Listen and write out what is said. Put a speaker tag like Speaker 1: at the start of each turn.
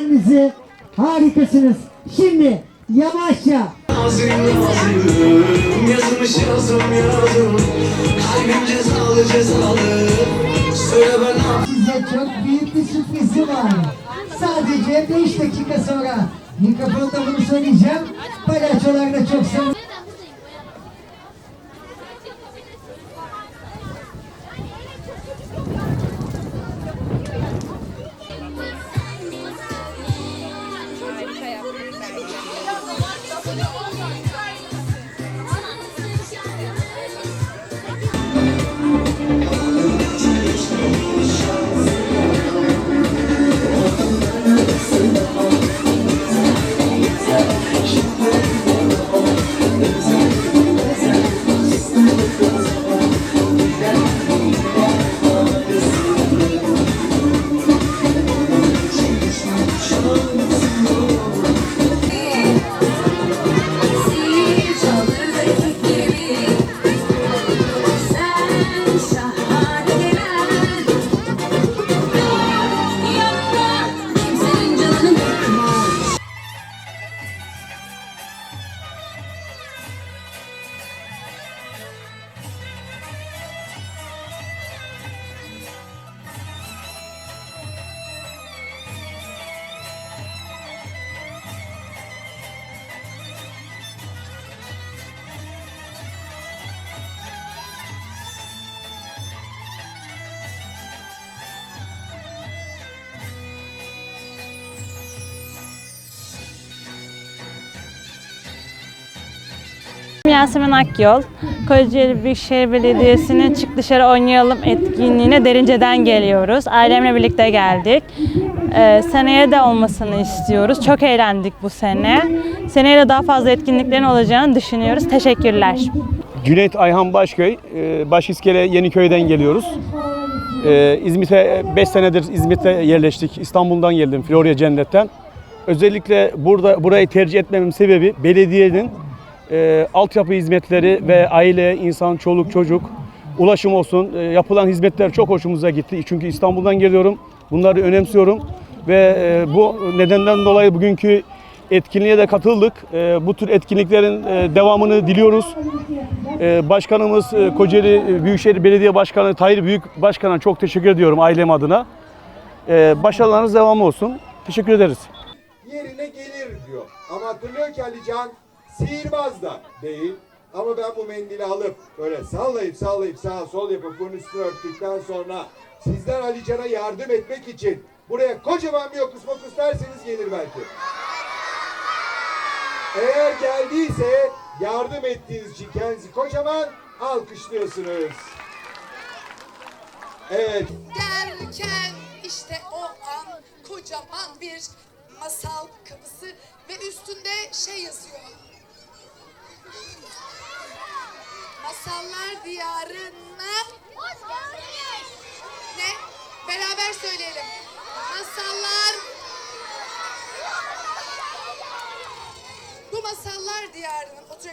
Speaker 1: kendinizi. Harikasınız. Şimdi yavaşça
Speaker 2: Nazım nazım Yazmış yazım yazım Kalbim cezalı cezalı Söyle ben
Speaker 1: size çok büyük bir sürprizim var. Sadece 5 dakika sonra mikrofonda bunu söyleyeceğim. Palyaçolar da çok seviyor.
Speaker 3: Yasemin Akyol, Kocaeli Büyükşehir Belediyesi'nin Çık Dışarı Oynayalım etkinliğine Derince'den geliyoruz. Ailemle birlikte geldik. Ee, seneye de olmasını istiyoruz. Çok eğlendik bu sene. Seneye de daha fazla etkinliklerin olacağını düşünüyoruz. Teşekkürler.
Speaker 4: Cüneyt Ayhan Başköy, e, Başiskele Yeniköy'den geliyoruz. E, İzmit'e 5 senedir İzmit'te yerleştik. İstanbul'dan geldim, Florya Cennet'ten. Özellikle burada burayı tercih etmemin sebebi belediyenin e, altyapı hizmetleri ve aile, insan, çoluk, çocuk, ulaşım olsun. e, yapılan hizmetler çok hoşumuza gitti. Çünkü İstanbul'dan geliyorum. Bunları önemsiyorum ve e, bu nedenden dolayı bugünkü etkinliğe de katıldık. E, bu tür etkinliklerin e, devamını diliyoruz. Ee, Başkanımız e, Kocaeli Büyükşehir Belediye Başkanı Tahir Büyük Başkan'a çok teşekkür ediyorum ailem adına. Ee, Başarılarınız devamı olsun. Teşekkür ederiz.
Speaker 5: yerine gelir diyor. Ama hatırlıyor ki Alican sihirbaz da değil. Ama ben bu mendili alıp böyle sallayıp sallayıp sağa sol yapıp bunun üstünü örttükten sonra sizden Alican'a yardım etmek için buraya kocaman bir yokus mokus derseniz gelir belki. Eğer geldiyse yardım ettiğiniz için kendinizi kocaman alkışlıyorsunuz. Evet.
Speaker 6: derken işte o an kocaman bir masal kapısı ve üstünde şey yazıyor. Masallar diyarına ne? Beraber söyleyelim. Masallar Bu masallar diyarının oturabilir